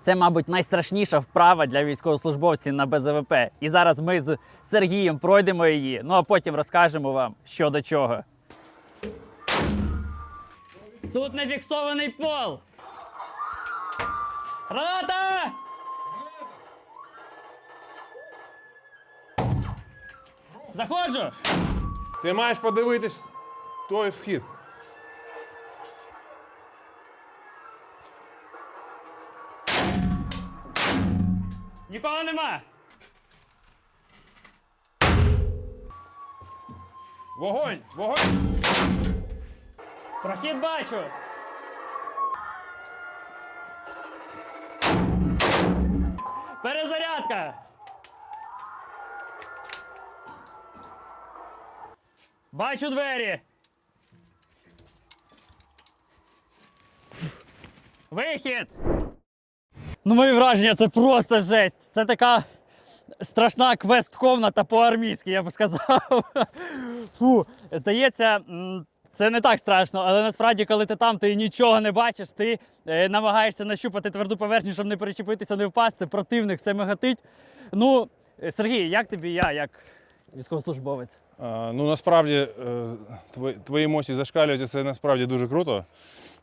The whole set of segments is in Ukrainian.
Це, мабуть, найстрашніша вправа для військовослужбовців на БЗВП. І зараз ми з Сергієм пройдемо її, ну а потім розкажемо вам, що до чого. Тут не фіксований пол. Граната! Заходжу! Ти маєш подивитись той вхід. Нікого нема! Вогонь! Вогонь! Прохід бачу! Перезарядка! Бачу двері! Вихід! Ну, мої враження, це просто жесть. Це така страшна квест-комната по-армійськи, я б сказав. Фу, здається, це не так страшно, але насправді, коли ти там, ти нічого не бачиш, ти е, намагаєшся нащупати тверду поверхню, щоб не перечепитися, не впасти. Противник все мигатить. Ну, е, Сергій, як тобі я, як військовослужбовець? А, ну насправді е, твої, твої емоції зашкалюють, і це насправді дуже круто.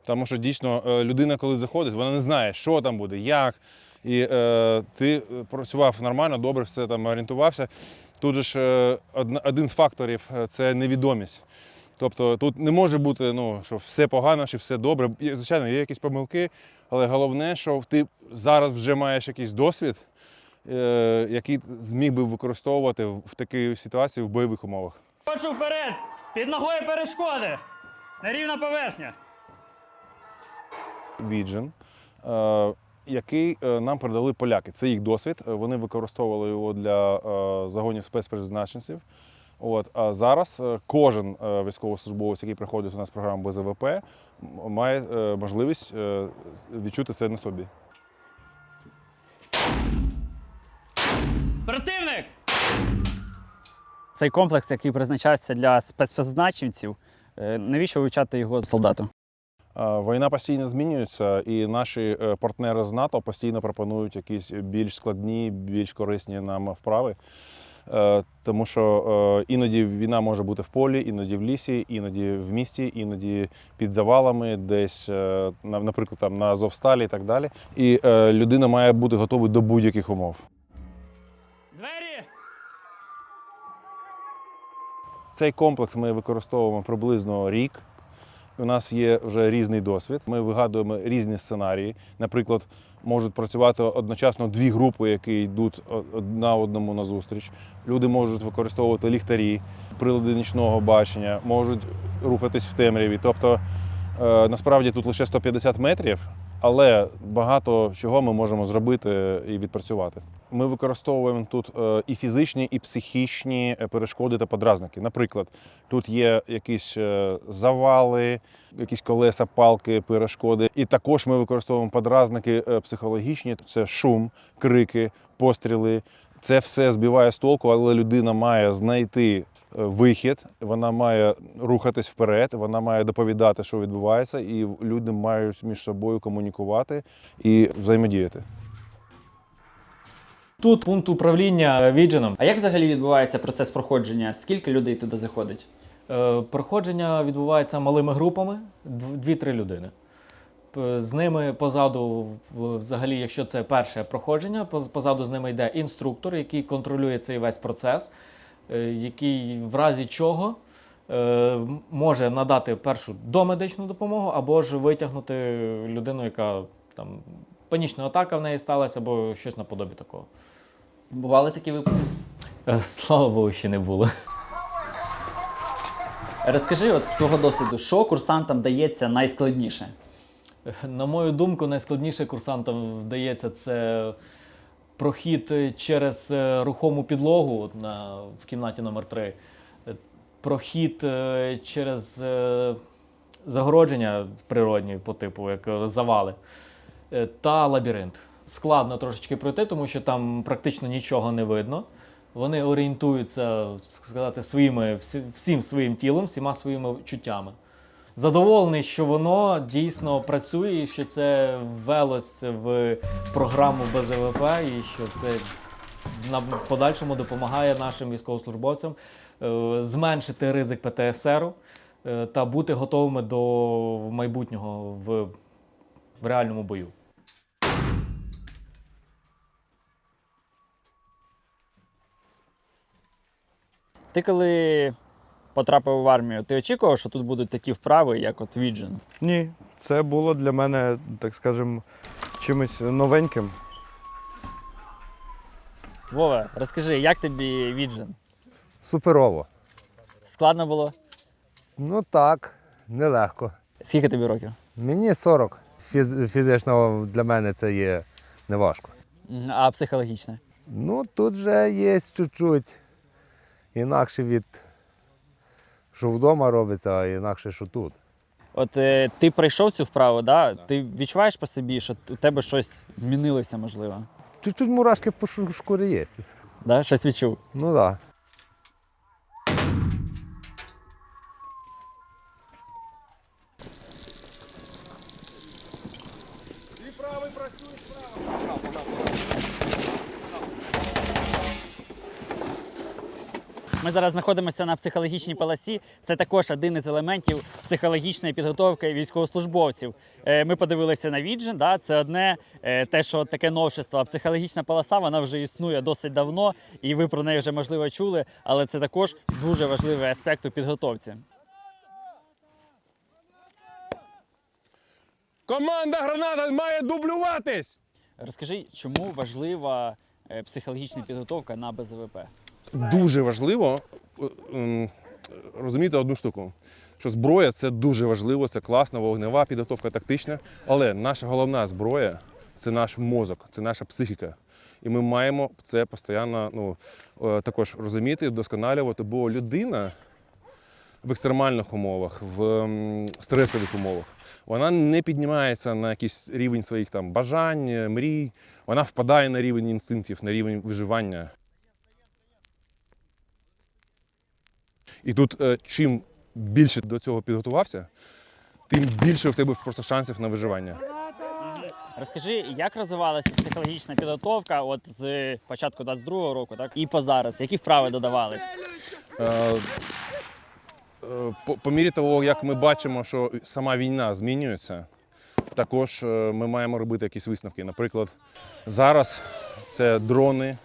Тому що дійсно е, людина, коли заходить, вона не знає, що там буде, як. І е, ти е, працював нормально, добре, все там орієнтувався. Тут ж е, один з факторів е, це невідомість. Тобто тут не може бути, ну, що все погано чи все добре. Звичайно, є якісь помилки, але головне, що ти зараз вже маєш якийсь досвід, е, який зміг би використовувати в такій ситуації в бойових умовах. Хочу вперед! Під ногою перешкоди! Нерівна поверхня. Віджин, е, який е, нам передали поляки. Це їх досвід. Е, Вони використовували його для загонів спецпризначенців. От, а зараз кожен військовослужбовець, який приходить у нас в програму БЗВП, має можливість відчути це на собі. Противник! Цей комплекс, який призначався для спецпризначенців, навіщо вивчати його солдату? Війна постійно змінюється, і наші е, партнери з НАТО постійно пропонують якісь більш складні, більш корисні нам вправи. Е, Тому що е, іноді війна може бути в полі, іноді в лісі, іноді в місті, іноді під завалами, десь, на- наприклад, там на Азовсталі і так далі. І людина має бути готова до будь-яких умов. Двері! Цей комплекс ми використовуємо приблизно рік. У нас є вже різний досвід. Ми вигадуємо різні сценарії. Наприклад, можуть працювати одночасно дві групи, які йдуть одна одному назустріч. Люди можуть використовувати ліхтарі, прилади нічного бачення, можуть рухатись в темряві. Тобто, е, насправді тут лише 150 метрів, але багато чого ми можемо зробити і відпрацювати. Ми використовуємо тут е, і фізичні, і психічні е, перешкоди та подразники. Наприклад, тут є якісь е, завали, якісь колеса, палки, перешкоди. І також ми використовуємо подразники психологічні: це шум, крики, постріли. Це все збиває з толку, але людина має знайти вихід, вона має рухатись вперед, вона має доповідати, що відбувається, і люди мають між собою комунікувати і взаємодіяти. Тут пункт управління відженом. А як взагалі відбувається процес проходження? Скільки людей туди заходить? Е, Проходження відбувається малими групами, дв- дві-три людини. З ними позаду, взагалі, якщо це перше проходження, поз- позаду з ними йде інструктор, який контролює цей весь процес, який в разі чого е, може надати першу домедичну допомогу або ж витягнути людину, яка там панічна атака в неї сталася, або щось наподобі такого. Бували такі випадки? Е, Слава Богу, ще не було. Розкажи, от з твого досвіду, що курсантам дається найскладніше? На мою думку, найскладніше курсантам вдається це прохід через е, рухому підлогу на, в кімнаті номер 3 прохід е, через е, загородження природні по типу, як е, завали, е, та лабіринт. Складно трошечки пройти, тому що там практично нічого не видно. Вони орієнтуються, сказати, своїми, всім своїм тілом, всіма своїми чуттями. Задоволений, що воно дійсно працює, і що це ввелось в програму БЗВП, і що це в подальшому допомагає нашим військовослужбовцям е, зменшити ризик ПТСР е, та бути готовими до майбутнього в, в реальному бою. Ти коли потрапив в армію, ти очікував, що тут будуть такі вправи, як от віджин? Ні, це було для мене, так скажемо, чимось новеньким. Вова, розкажи, як тобі віджин? Суперово. Складно було? Ну так, нелегко. Скільки тобі років? Мені 40. Фіз- фізично для мене це є неважко. Мгм. А психологічно? Ну, тут вже є чуть-чуть інакше від що вдома робиться, а інакше, що тут. От е, ти пройшов цю вправу, да? ти відчуваєш по собі, що у тебе щось змінилося, можливо? Чуть-чуть мурашки по шу- шкурі є. Да? Щось відчув. Ну так. Ми зараз знаходимося на психологічній полосі. Це також один із елементів психологічної підготовки військовослужбовців. Е, Ми подивилися на віджин. Да? Це одне е, те, що таке новшество. Психологічна полоса вона вже існує досить давно, і ви про неї вже можливо чули. Але це також дуже важливий аспект у підготовці. Команда граната має дублюватись! Розкажи, чому важлива е, психологічна підготовка на БЗВП? Дуже важливо е, ем, розуміти одну штуку. Що зброя це дуже важливо, це класно, вогнева підготовка тактична. Але наша головна зброя це наш мозок, це наша психіка. І ми маємо це постійно ну, е, також розуміти, вдосконалювати, бо людина в екстремальних умовах, в ем, стресових умовах, вона не піднімається на якийсь рівень своїх там бажань, мрій, вона впадає на рівень інстинктів, на рівень виживання. І тут е, чим більше до цього підготувався, тим більше в тебе просто шансів на виживання. Розкажи, як розвивалася психологічна підготовка от з початку 22-го року, так і по зараз, які вправи додавались? Е, е, по, по мірі того, як ми бачимо, що сама війна змінюється, також ми маємо робити якісь висновки. Наприклад, зараз це дрони,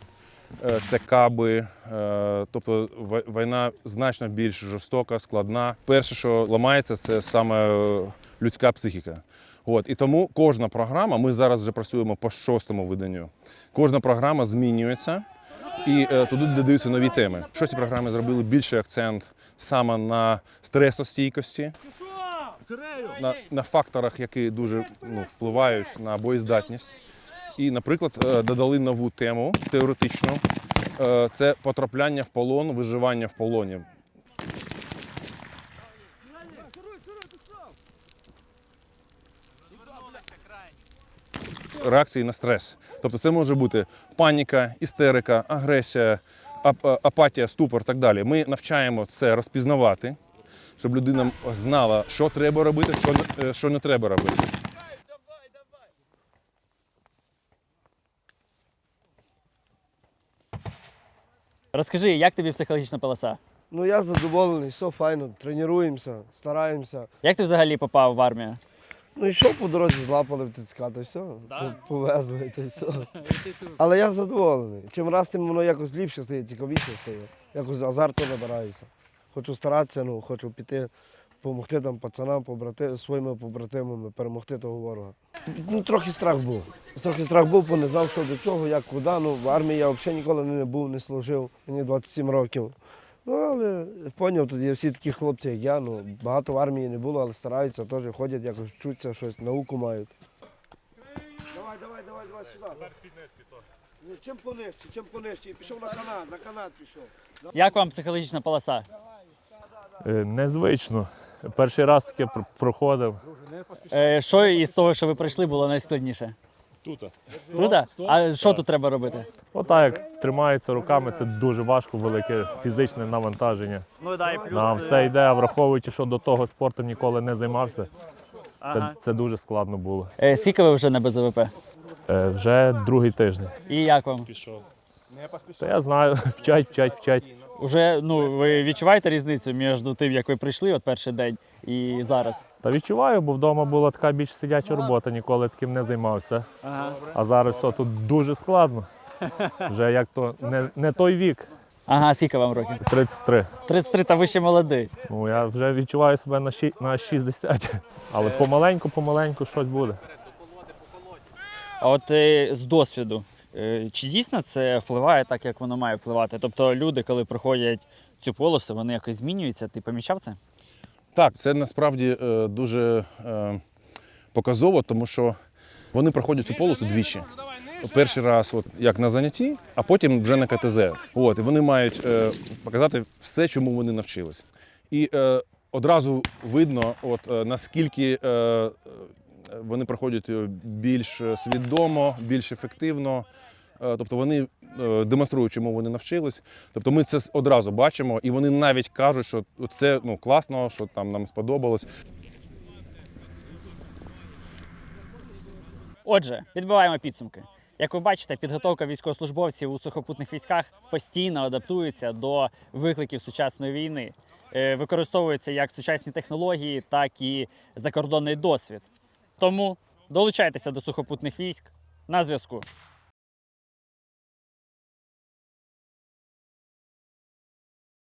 це каби, е, тобто війна значно більш жорстока, складна. Перше, що ламається, це саме е, людська психіка. От, і тому кожна програма, ми зараз вже працюємо по шостому виданню. Кожна програма змінюється. І е, туди додаються нові теми. В шостій програмі зробили більший акцент саме на стресостійкості, на, на факторах, які дуже ну, впливають на боєздатність. І, наприклад, е, додали нову тему теоретичну. Е, Це потрапляння в полон, виживання в полоні. реакції на стрес. Тобто це може бути паніка, істерика, агресія, е, апатія, ступор так далі. Ми навчаємо це розпізнавати, щоб людина знала, що треба робити, що не треба робити. Розкажи, як тобі психологічна полоса? Ну я задоволений, все файно, тренуємося, стараємося. Як ти взагалі попав в армію? Ну і що по дорозі злапали в ТЦК, то все, Да? повезли, то все. Але я задоволений. Чим раз тим воно якось ліпше стає, цікавіше стає. Якось азарту набирається. Хочу старатися, ну, хочу піти, допомогти там пацанам, побрати, своїми побратимами, перемогти того ворога. Ну, трохи страх був. Трохи страх був, бо не знав, що до чого, як, куди. Ну, в армії я взагалі ніколи не був, не служив. Мені 27 років. Ну, але поняв, тут є всі такі хлопці, як я. Ну, багато в армії не було, але стараються, теж ходять, якось вчуться, щось, науку мають. Давай, давай, давай, давай сюди. Чим понижче, чим понижче. І пішов на канат, на канат пішов. Як вам психологічна полоса? Е, Незвично. Перший раз таке пр- проходив. Е, Що із того, що ви пройшли, було найскладніше? Тут. Тут? А що тут треба робити? Отак, як тримаються руками, це дуже важко, велике фізичне навантаження. Ну да, і плюс. Нам все йде, а враховуючи, що до того спортом ніколи не займався, це, це дуже складно було. Е, скільки ви вже на БЗВП? Е, вже другий тиждень. І як вам? Та я знаю, вчать, вчать, вчать. Уже ну ви відчуваєте різницю між тим, як ви прийшли от перший день і зараз? Та відчуваю, бо вдома була така більш сидяча робота, ніколи таким не займався. Ага. А зараз все тут дуже складно. Вже як то не, не той вік, Ага, скільки вам років? 33. 33, та ви ще молодий. Ну я вже відчуваю себе на, ші, на 60. Але помаленьку, помаленьку щось буде. А от е, з досвіду, чи дійсно це впливає так, як воно має впливати? Тобто люди, коли проходять цю полосу, вони якось змінюються. Ти помічав це? Так, це насправді е, дуже е, показово, тому що вони проходять цю полосу двічі. Перший раз от, як на занятті, а потім вже на КТЗ. От, і вони мають е, показати все, чому вони навчились. І е, одразу видно, от, е, наскільки е, е, вони проходять більш свідомо, більш ефективно. Е, Тобто вони е, демонструють, чому вони навчились. Тобто ми це одразу бачимо, і вони навіть кажуть, що це ну, класно, що там нам сподобалось. Отже, підбиваємо підсумки. Як ви бачите, підготовка військовослужбовців у сухопутних військах постійно адаптується до викликів сучасної війни. Е, Використовуються як сучасні технології, так і закордонний досвід. Тому долучайтеся до сухопутних військ на зв'язку.